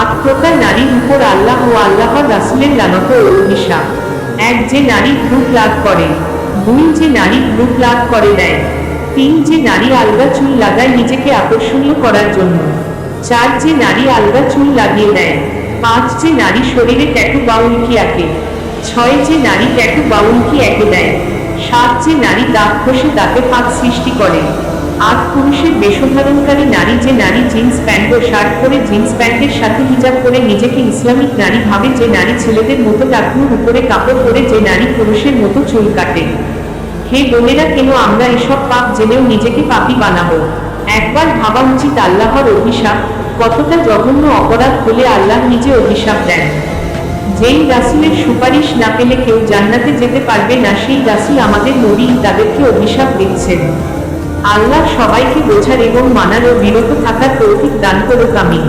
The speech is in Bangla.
আট প্রকার নারীর উপর আল্লাহ ও আল্লাহর রাসুলের লানত অভিশাপ। এক যে নারী ভ্রুট লাভ করে, দুই যে নারী ভ্রুট লাভ করে দেয় তিন যে নারী আলগা চুল লাগায় নিজেকে আকর্ষণীয় করার জন্য, চার যে নারী আলগা চুল লাগিয়ে দেয় পাঁচ যে নারী শরীরে ট্যাটু বা উল্কি আঁকে, ছয় যে নারী ট্যাটু বা উল্কি এঁকে দেয়, সাত যে নারী দাঁত ঘষে দাঁতে ফাঁক সৃষ্টি করে। আট পুরুষের বেশধারণকারী নারী যে নারী জিন্স প্যান্ট ও শার্ট পরে জিন্স প্যান্টের সাথে হিজাব করে নিজেকে ইসলামিক নারী ভাবে যে নারী ছেলেদের মতো টাকনুর উপরে কাপড় পরে যে নারী পুরুষের মতো চুল কাটে। হে বোনেরা, কেন আমরা এসব পাপ জেনেও নিজেকে পাপি বানাবো? একবার ভাবা উচিত আল্লাহর অভিশাপ। কতটা জঘন্য অপরাধ হলে আল্লাহ নিজে অভিশাপ দেন। যেই রাসুলের সুপারিশ না পেলে কেউ জান্নাতে যেতে পারবে না, সেই রাসুল আমাদের নবী, তাদেরকে অভিশাপ দিচ্ছেন। আল্লাহ সবাইকে বোঝার এবং মানার ও বিরত থাকার তৌফিক দান করুক আমিন।